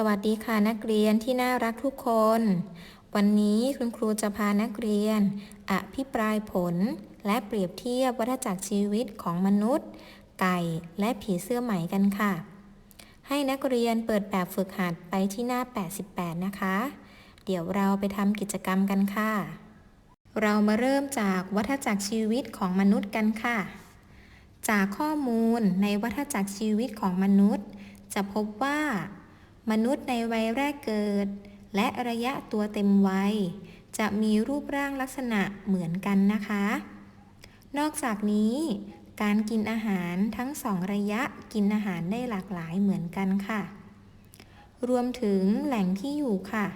สวัสดีค่ะนักเรียนที่น่ารักทุกคน วันนี้คุณครูจะพานักเรียน อภิปรายผล และเปรียบเทียบวัฏจักรชีวิตของมนุษย์ ไก่และผีเสื้อไหมกันค่ะ ให้นักเรียนเปิดแบบฝึกหัดไปที่หน้า 88 นะคะ เดี๋ยวเราไปทำกิจกรรมกันค่ะ เรามาเริ่มจากวัฏจักรชีวิตของมนุษย์กันค่ะ จากข้อมูลในวัฏจักรชีวิตของมนุษย์ จะพบว่า มนุษย์ในวัยแรกเกิด และระยะตัวเต็มวัย จะมีรูปร่างลักษณะเหมือนกันนะคะ นอกจากนี้ การกินอาหารทั้งสองระยะกินอาหารได้หลากหลายเหมือนกันค่ะ รวมถึงแหล่งที่อยู่ค่ะ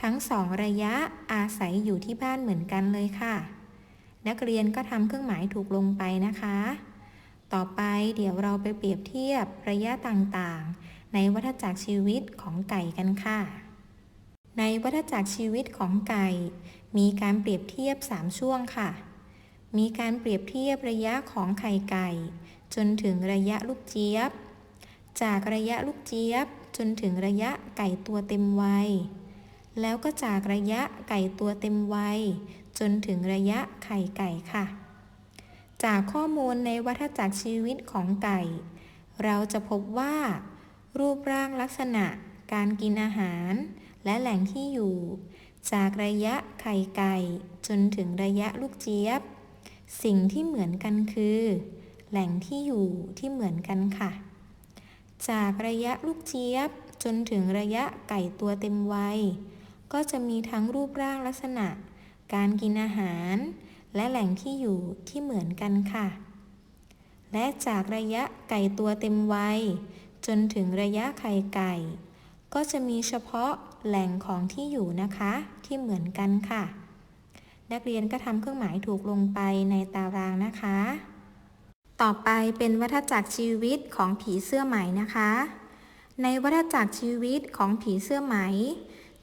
ทั้งสองระยะอาศัยอยู่ที่บ้านเหมือนกันเลยค่ะ นักเรียนก็ทำเครื่องหมายถูกลงไปนะคะ ต่อไปเดี๋ยวเราไปเปรียบเทียบระยะต่างๆ ในวัฏจักรชีวิตของไก่กันค่ะ ในวัฏจักรชีวิตของไก่ มีการเปรียบเทียบ 3 ช่วงค่ะ มีการเปรียบเทียบระยะของไข่ไก่ จนถึงระยะลูกเจี๊ยบ จากระยะลูกเจี๊ยบ จนถึงระยะไก่ตัวเต็มวัย แล้วก็จากระยะไก่ตัวเต็มวัย จนถึงระยะไข่ไก่ค่ะ จากข้อมูลในวัฏจักรชีวิตของไก่ เราจะพบว่า รูปร่างลักษณะ การกินอาหาร และแหล่งที่อยู่ จากระยะไข่ไก่ จนถึงระยะลูกเจี๊ยบ สิ่งที่เหมือนกันคือ แหล่งที่อยู่ที่เหมือนกันค่ะ จากระยะลูกเจี๊ยบ จนถึงระยะไก่ตัวเต็มวัย ก็จะมีทั้งรูปร่างลักษณะ การกินอาหาร และแหล่งที่อยู่ที่เหมือนกันค่ะและจากระยะไก่ตัวเต็มวัย จนถึงระยะไข่ไก่ ก็จะมีเฉพาะแหล่งของที่อยู่นะคะที่เหมือนกันค่ะ นักเรียนก็ทำเครื่องหมายถูกลงไปในตารางนะคะ ต่อไปเป็นวัฏจักรชีวิตของผีเสื้อไหมนะคะ ในวัฏจักรชีวิตของผีเสื้อไหม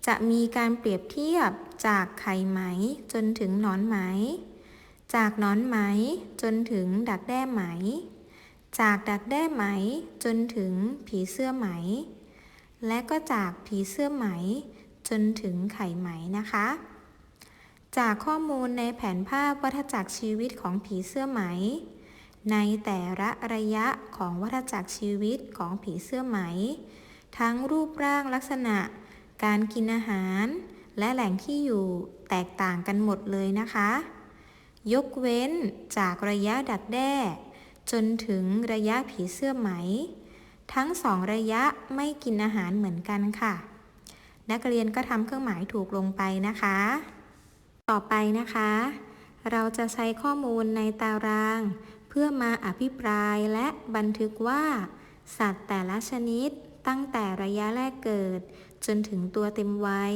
จะมีการเปรียบเทียบจากไข่ไหมจนถึงหนอนไหม จากหนอนไหมจนถึงดักแด้ไหม จากดักแด้ไหมจนถึงผีเสื้อไหม และก็จากผีเสื้อไหมจนถึงไข่ไหมนะคะ จากข้อมูลในแผนภาพวัฏจักรชีวิตของผีเสื้อไหม ในแต่ละระยะของวัฏจักรชีวิตของผีเสื้อไหม ทั้งรูปร่างลักษณะ การกินอาหาร และแหล่งที่อยู่แตกต่างกันหมดเลยนะคะ ยกเว้นจากระยะดักแด้ จนถึงระยะผีเสื้อไหม ทั้งสองระยะไม่กินอาหารเหมือนกันค่ะ นักเรียนก็ทำเครื่องหมายถูกลงไปนะคะ ต่อไปนะคะ เราจะใช้ข้อมูลในตาราง เพื่อมาอภิปรายและบันทึกว่า สัตว์แต่ละชนิดตั้งแต่ระยะแรกเกิด จนถึงตัวเต็มวัย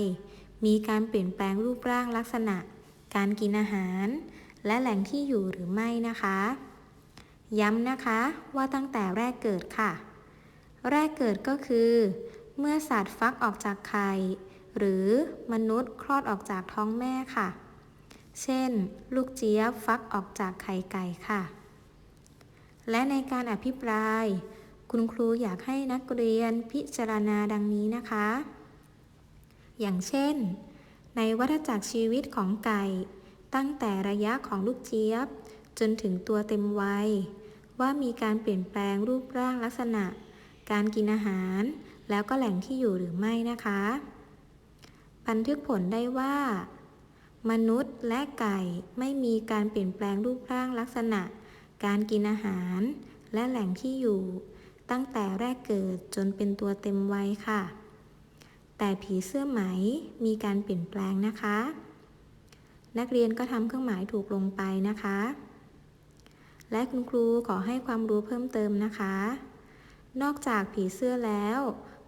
มีการเปลี่ยนแปลงรูปร่างลักษณะ การกินอาหาร และแหล่งที่อยู่หรือไม่นะคะ ย้ำนะคะว่าตั้งแต่แรกเกิดค่ะ แรกเกิดก็คือ เมื่อสัตว์ฟักออกจากไข่หรือมนุษย์คลอดออกจากท้องแม่ค่ะ เช่น ลูกเจี๊ยบฟักออกจากไข่ไก่ค่ะ และในการอภิปราย คุณครูอยากให้นักเรียนพิจารณาดังนี้นะคะ อย่างเช่น ในวัฏจักรชีวิตของไก่ ตั้งแต่ระยะของลูกเจี๊ยบ จนถึงตัวเต็มวัย ว่ามีการเปลี่ยนแปลงรูปร่างลักษณะ การกินอาหาร แล้วก็แหล่งที่อยู่หรือไม่นะคะ บันทึกผลได้ว่า มนุษย์และไก่ไม่มีการเปลี่ยนแปลงรูปร่างลักษณะ การกินอาหาร และแหล่งที่อยู่ ตั้งแต่แรกเกิดจนเป็นตัวเต็มวัยค่ะ แต่ผีเสื้อไหมมีการเปลี่ยนแปลงนะคะ นักเรียนก็ทำเครื่องหมายถูกลงไปนะคะ และคุณครูขอให้ความรู้เพิ่มเติมนะคะ นอกจากผีเสื้อแล้ว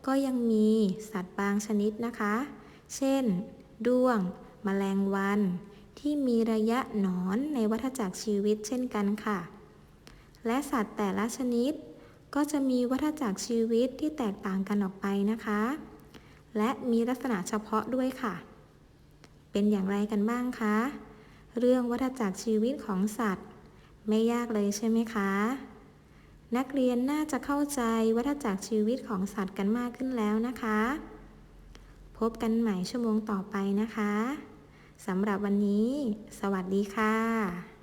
ก็ยังมีสัตว์บางชนิดนะคะ เช่น ด้วง แมลงวัน ที่มีระยะหนอนในวัฏจักรชีวิตเช่นกันค่ะ และสัตว์แต่ละชนิด ก็จะมีวัฏจักรชีวิตที่แตกต่างกันออกไปนะคะ และมีลักษณะเฉพาะด้วยค่ะ เป็นอย่างไรกันบ้างคะ เรื่องวัฏจักรชีวิตของสัตว์ ไม่ยากเลยใช่ไหมคะ นักเรียนน่าจะเข้าใจวัฏจักรชีวิตของสัตว์กันมากขึ้นแล้วนะคะ พบกันใหม่ชั่วโมงต่อไปนะคะสำหรับวันนี้ สวัสดีค่ะ